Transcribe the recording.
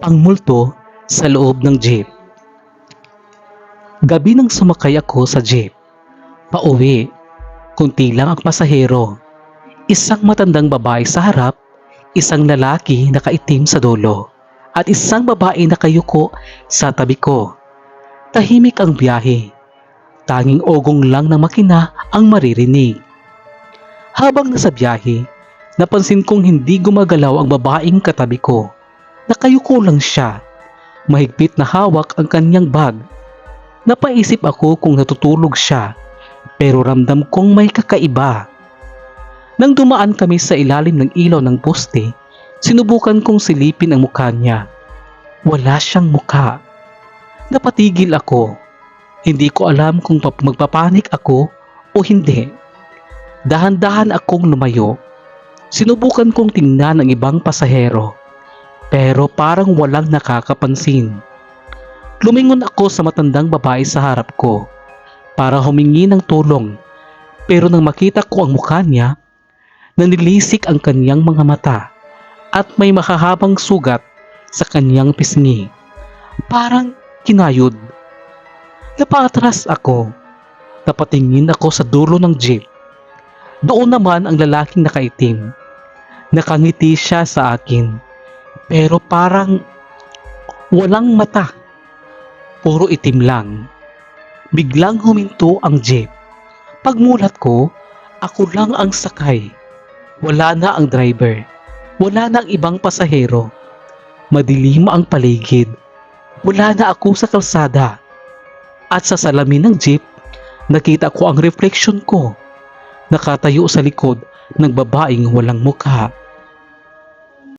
ang multo sa loob ng jeep. Gabi nang sumakay ako sa jeep. Pauwi, kunti lang ang pasahero. Isang matandang babae sa harap, isang lalaki na kaitim sa dulo, at isang babae na kayuko sa tabi ko. Tahimik ang biyahe. Tanging ogong lang ng makina ang maririnig. Habang nasa biyahe, napansin kong hindi gumagalaw ang babaeng katabi ko. Nakayuko lang siya. Mahigpit na hawak ang kanyang bag. Napaisip ako kung natutulog siya, pero ramdam kong may kakaiba. Nang dumaan kami sa ilalim ng ilaw ng poste, sinubukan kong silipin ang mukha niya. Wala siyang mukha. Napatigil ako. Hindi ko alam kung pap- magpapanik ako o hindi. Dahan-dahan akong lumayo. Sinubukan kong tingnan ang ibang pasahero. Pero parang walang nakakapansin. Lumingon ako sa matandang babae sa harap ko para humingi ng tulong. Pero nang makita ko ang mukha niya, nanilisik ang kanyang mga mata at may makahabang sugat sa kanyang pisngi. Parang kinayod. Napaatras ako. Napatingin ako sa dulo ng jeep. Doon naman ang lalaking nakaitim. Nakangiti siya sa akin. Pero parang walang mata. Puro itim lang. Biglang huminto ang jeep. Pagmulat ko, ako lang ang sakay. Wala na ang driver. Wala na ang ibang pasahero. Madilim ang paligid. Wala na ako sa kalsada. At sa salamin ng jeep, nakita ko ang refleksyon ko. Nakatayo sa likod ng babaeng walang mukha.